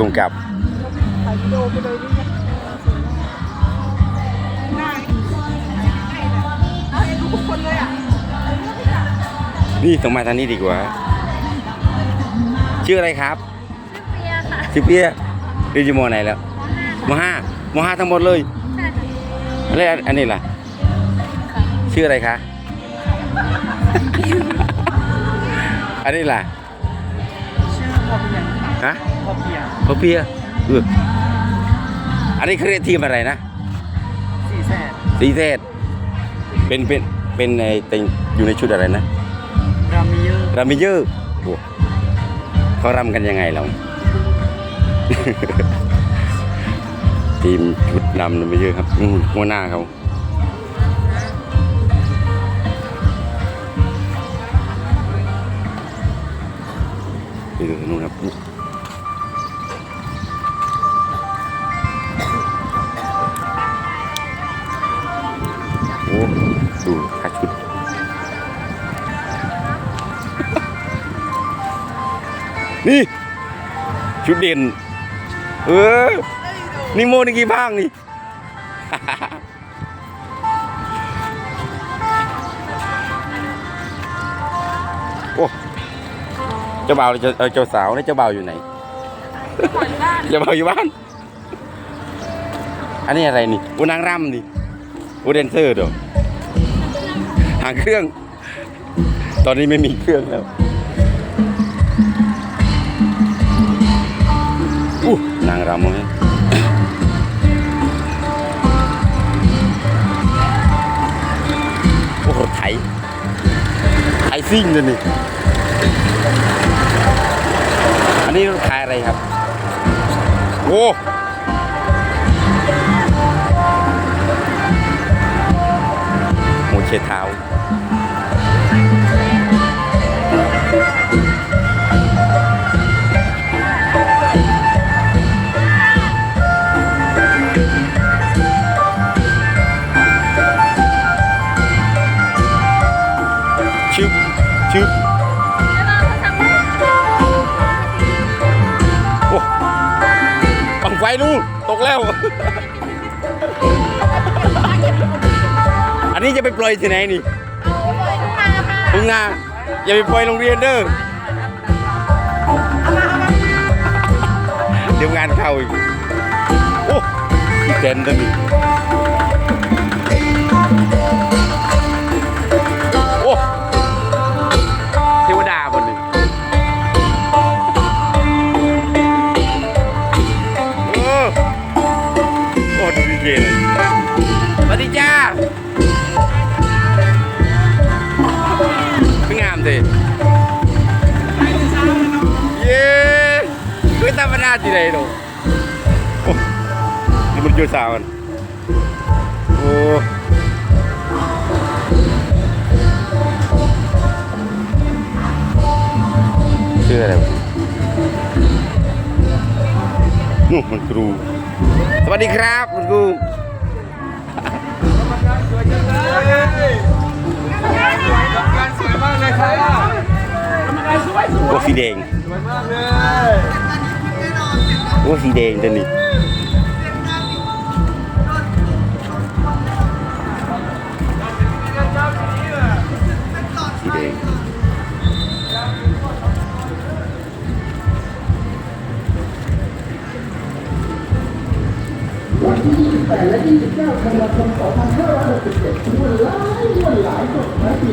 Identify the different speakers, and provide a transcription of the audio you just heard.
Speaker 1: กำกับ
Speaker 2: ถ่ายวิดีโอไปเลยนี่นะหน้าเอาให้ดูทุกคนเลยอะ
Speaker 1: นี่ต้องมาทางนี้ดีกว่า ชื่ออะไรครับ
Speaker 3: เปียค่ะ
Speaker 1: ชื่อเปียเรียนอยู่มไหนแล้วมห้ามห้าทั้งหมดเลย
Speaker 3: ใช่ค่ะ
Speaker 1: แล้วอันนี้ล่ะ ชื่ออะไรคะ อันนี้ล่ะ
Speaker 2: ชื่อพอเพียง
Speaker 1: ฮะ
Speaker 2: พอเพียง
Speaker 1: พ่อเปียเอออันนี้เขาเรียกทีมอะไรนะ
Speaker 2: สี่แสน
Speaker 1: สีเทศเป็นเป็นเป็นในเต็งอยู่ในชุดอะไรนะ
Speaker 2: รามีเยอร์
Speaker 1: รำมิเยอร์โอ้เขารำกันยังไงเราทีมชุดรำรำมิเยอร์ครับอืมหัวหน้าเขาไปดูนู่นครับ ดูค่าชุด นี่ ชุดเด่น เออ นี่โมนี่กี่พางนี่ โอ้ เจ้าบ่าวหรือเจ้าเอ่อเจ้าสาวนี่เจ้าบ่าวอยู่ไหนเจ้าบ่าวอยู่บ้าน อันนี้อะไรนี่อุนางรำนี่อุเดนเซอร์เด้อ หางเครื่อง ตอนนี้ไม่มีเครื่องแล้วอู้นางรำมั้งโอ้โหไถไถซิ่งเลยนี่อันนี้รถขายอะไรครับ โอ้ เช็ดเท้าชึบชึบโอ้ปังไฟนู่นตกแล้ว อันนี้จะไปปล่อยที่ไหนนี่ทุ่งนาอย่าไปปล่อยโรงเรียนเด้อเดี๋ยวงานเข้าอีกโอ้มีเต็นท์ด้วยนี่โอ้เทวดาบนหนึ่งโอ้โอ้ดูดีเจเลยสวัสดีจ้า ไม่งามสิเย้ไม่ธรรมดาที่ไหนหนูโอ้นี่มันจุดสามันโอ้ชื่ออะไรนู่นมันครู สวัสดีครับ คุณครูี
Speaker 2: แดงวยาโอ้สีแด
Speaker 1: งตันี้แดง
Speaker 2: วั
Speaker 1: นท
Speaker 2: ี่28และ29ธันวาคม2567วันหลาย
Speaker 1: วันหลายกฎหมายดี